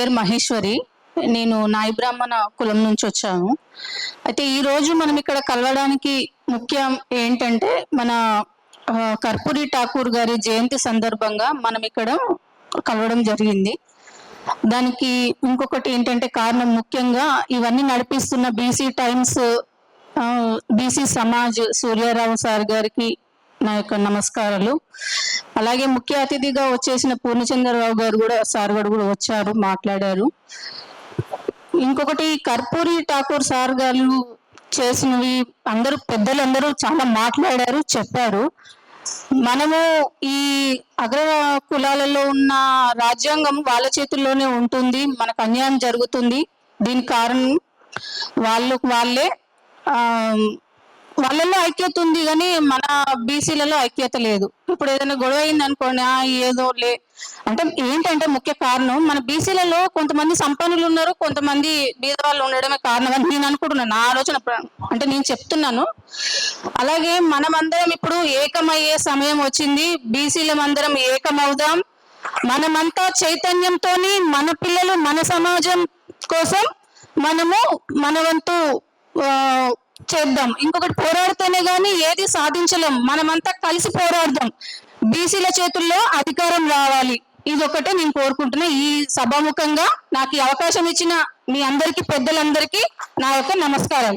పేరు మహేశ్వరి. నేను నాయి బ్రాహ్మణ కులం నుంచి వచ్చాను. అయితే ఈ రోజు మనం ఇక్కడ కలవడానికి ముఖ్యం ఏంటంటే మన కర్పూరి ఠాకూర్ గారి జయంతి సందర్భంగా మనం ఇక్కడ కలవడం జరిగింది. దానికి ఇంకొకటి ఏంటంటే కారణం ముఖ్యంగా ఇవన్నీ నడిపిస్తున్న BC Times BC Samaj Suryarao sir గారికి నా యొక్క నమస్కారాలు. అలాగే ముఖ్య అతిథిగా వచ్చేసిన పూర్ణచంద్రరావు గారు కూడా సార్ గారు కూడా వచ్చారు మాట్లాడారు. ఇంకొకటి కర్పూరి ఠాకూర్ సార్ గారు చేసినవి అందరూ పెద్దలందరూ చాలా మాట్లాడారు చెప్పారు. మనము ఈ అగ్ర కులాలలో ఉన్న రాజ్యాంగం వాళ్ళ చేతుల్లోనే ఉంటుంది మనకు అన్యాయం జరుగుతుంది. దీని కారణం వాళ్ళకు వాళ్ళే వాళ్ళలో ఐక్యత ఉంది కానీ మన బీసీలలో ఐక్యత లేదు. ఇప్పుడు ఏదైనా గొడవ అయింది అనుకోండి "ఆ, ఏదో లే అంటే ఏంటంటే ముఖ్య కారణం మన బీసీలలో కొంతమంది సంపన్నులు ఉన్నారు కొంతమంది బీద వాళ్ళు ఉండడమే కారణం అని నేను అనుకుంటున్నాను. నా ఆలోచన అంటే నేను చెప్తున్నాను. అలాగే మనమందరం ఇప్పుడు ఏకమయ్యే సమయం వచ్చింది. బీసీలమందరం ఏకమవుదాం. మనమంతా చైతన్యంతో మన పిల్లలు మన సమాజం కోసం మనము మన వంతు చేద్దాం. ఇంకొకటి పోరాడితేనే గానీ ఏది సాధించలేం. మనమంతా కలిసి పోరాడదాం. బీసీల చేతుల్లో అధికారం రావాలి. ఇది ఒకటే నేను కోరుకుంటున్నా. ఈ సభాముఖంగా నాకు ఈ అవకాశం ఇచ్చిన మీ అందరికీ పెద్దలందరికీ నా యొక్క నమస్కారం